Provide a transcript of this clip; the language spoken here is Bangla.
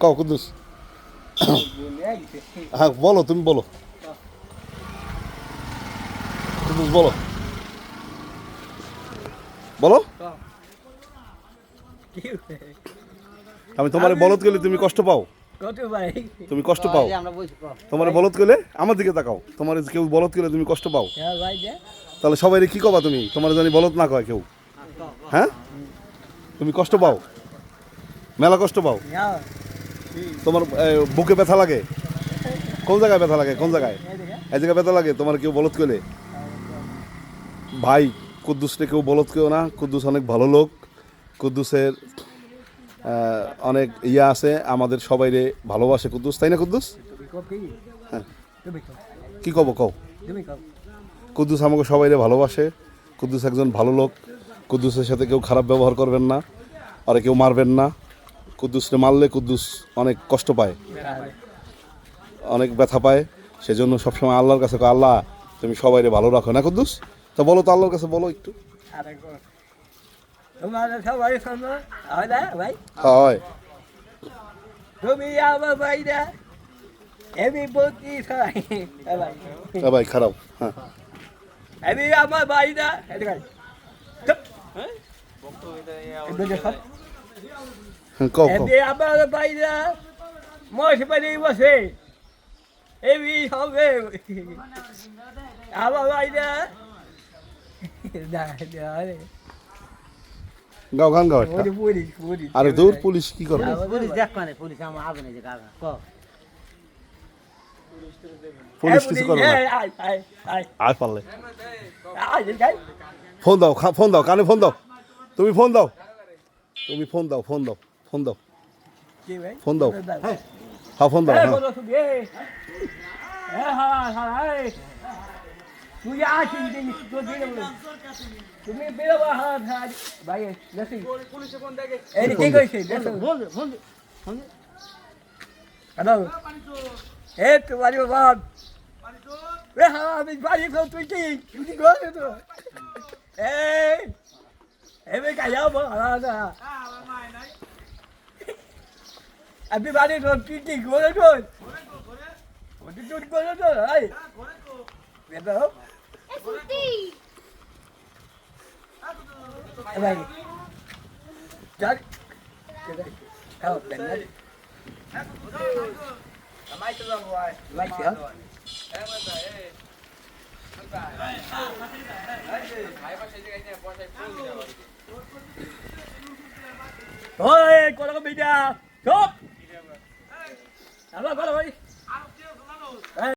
কও কুদ্দুস। হ্যাঁ বলো তুমি বলো। কুদ্দুস বলো। বলো। আমি তোমার বলদ গেলে তুমি কষ্ট পাও। তুমি কষ্ট পাও। আমরা তোমার বলদ গেলে আমার দিকে তাকাও। তোমার কেউ বলদ গেলে তুমি কষ্ট পাও। হ্যাঁ তাহলে সবাই কি কবা তুমি? তোমার জানি বলদ না কয় কেউ। হ্যাঁ? তুমি কষ্ট পাও। মেলা কষ্ট পাও। হ্যাঁ। তোমার বুকে ব্যথা লাগে? কোন জায়গায় ব্যথা লাগে? কোন জায়গায়? এই জায়গায় ব্যথা লাগে? তোমার কেউ বলদ কেলে ভাই কুদ্দুসটা কেউ বলদ কেউ না। কুদ্দুস অনেক ভালো লোক। কুদ্দুসের অনেক ইয়া আছে। আমাদের সবাইরে ভালোবাসে কুদ্দুস। তাই না কুদ্দুস? কি হ্যাঁ। কি কব, কও? কুদ্দুস আমাকে সবাইরে ভালোবাসে। কুদ্দুস একজন ভালো লোক। কুদ্দুসের সাথে কেউ খারাপ ব্যবহার করবেন না। আর কেউ মারবেন না। কুদ্দুসরে মারলে কুদ্দুস অনেক কষ্ট পায়। অনেক ব্যথা পায়। সেজন্য সবসময় আল্লাহর কাছে আল্লাহ তুমি সবাইরে ভালো রাখো না কুদ্দুস? তা বলো তো আল্লাহর কাছে বলো একটু। আরে কো তোমার সবাই শোনো হয় না ভাই? তুমি আমার ভাই না এমি বলছি হ্যাঁ ভাই। হ্যাঁ খারাপ। হ্যাঁ। এমি আমার ভাই। হ্যাঁ আমার বাইরা মশবাড়ি বসে। এমনি হবে আমার বাইরা। গাও গান গাও আরে দূর পুলিশ কি করবে? পুলিশ দেখ মানে পুলিশ আমার আগে যে কাকা ক পুলিশ কিছু করবে না? আয় পারলে। ফোন দাও ফোন দাও কানে ফোন দাও। তুমি ফোন দাও। তুমি ফোন দাও ফোন দাও ফোন দাও কি ভাই ফোন দাও হ্যাঁ ফোন দাও হ্যাঁ হ্যাঁ হ্যাঁ হ্যাঁ তুই আসিস তুমি বেরোবা হ্যাঁ হ্যাঁ ভাই নাসি এই কি। হ্যালো এ এ হ্যাঁ আমি বাড়ি তুই তুই তো এই এবে হ্যাঁ না আমি বাড়ি খাও তুই কি করে তো ওটি তুই করে তো এই বেটা এ ভাই যাক খাও বেটা Like that? Thôi, con nó có bị ra. Chốt. ভালো ভাই।